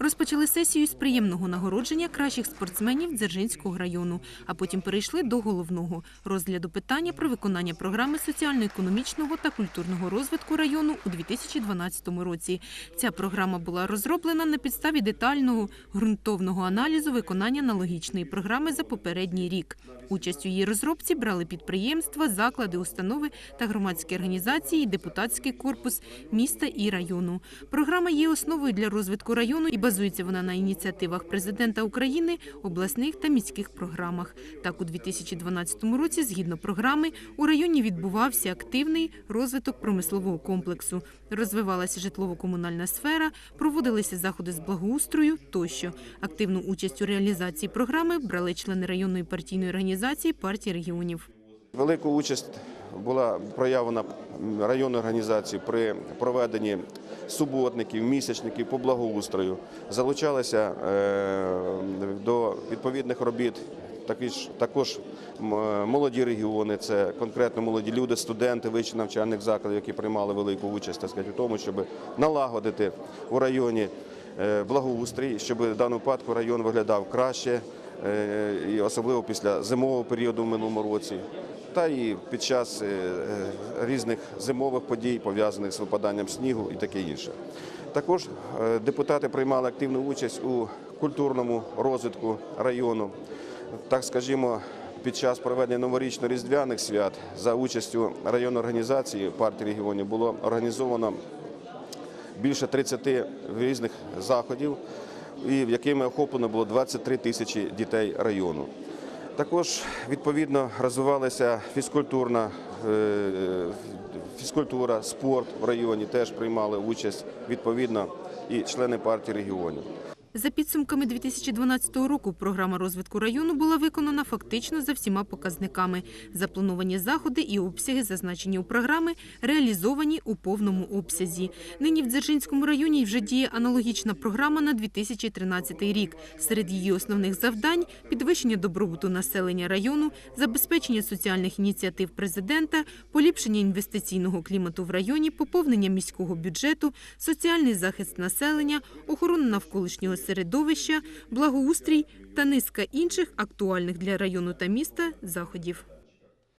Розпочали сесію з приємного нагородження кращих спортсменів Дзержинського району, а потім перейшли до головного розгляду питання про виконання програми соціально-економічного та культурного розвитку району у 2012 році. Ця програма була розроблена на підставі детального ґрунтовного аналізу виконання аналогічної програми за попередній рік. Участь у її розробці брали підприємства, заклади, установи та громадські організації, депутатський корпус міста і району. Програма є основою для розвитку району і базується вона на ініціативах президента України, обласних та міських програмах. Так, у 2012 році, згідно програми, у районі відбувався активний розвиток промислового комплексу, розвивалася житлово-комунальна сфера, проводилися заходи з благоустрою тощо. Активну участь у реалізації програми брали члени районної партійної організації партії регіонів. Велику участь була проявлена районною організацією при проведенні суботників, місячників по благоустрою. Залучалися е, до відповідних робіт також, також молоді регіони, це конкретно молоді люди, студенти вищих навчальних закладів, які приймали велику участь сказати, у тому, щоб налагодити у районі е, благоустрій, щоб в даному випадку район виглядав краще, е, і особливо після зимового періоду в минулому році, та і під час е, е, різних зимових подій, пов'язаних з випаданням снігу і таке інше. Також е, депутати приймали активну участь у культурному розвитку району. Так скажімо, під час проведення новорічно-різдвяних свят за участю районної організації партії регіонів було організовано більше 30 різних заходів, якими охоплено було 23 тисячі дітей району. Також відповідно розвивалася фізкультурна е, фізкультура, спорт в районі теж приймали участь відповідно і члени партії регіонів. За підсумками 2012 року програма розвитку району була виконана фактично за всіма показниками. Заплановані заходи і обсяги, зазначені у програми, реалізовані у повному обсязі. Нині в Дзержинському районі вже діє аналогічна програма на 2013 рік. Серед її основних завдань – підвищення добробуту населення району, забезпечення соціальних ініціатив президента, поліпшення інвестиційного клімату в районі, поповнення міського бюджету, соціальний захист населення, охорона навколишнього середовища, благоустрій та низка інших актуальних для району та міста заходів.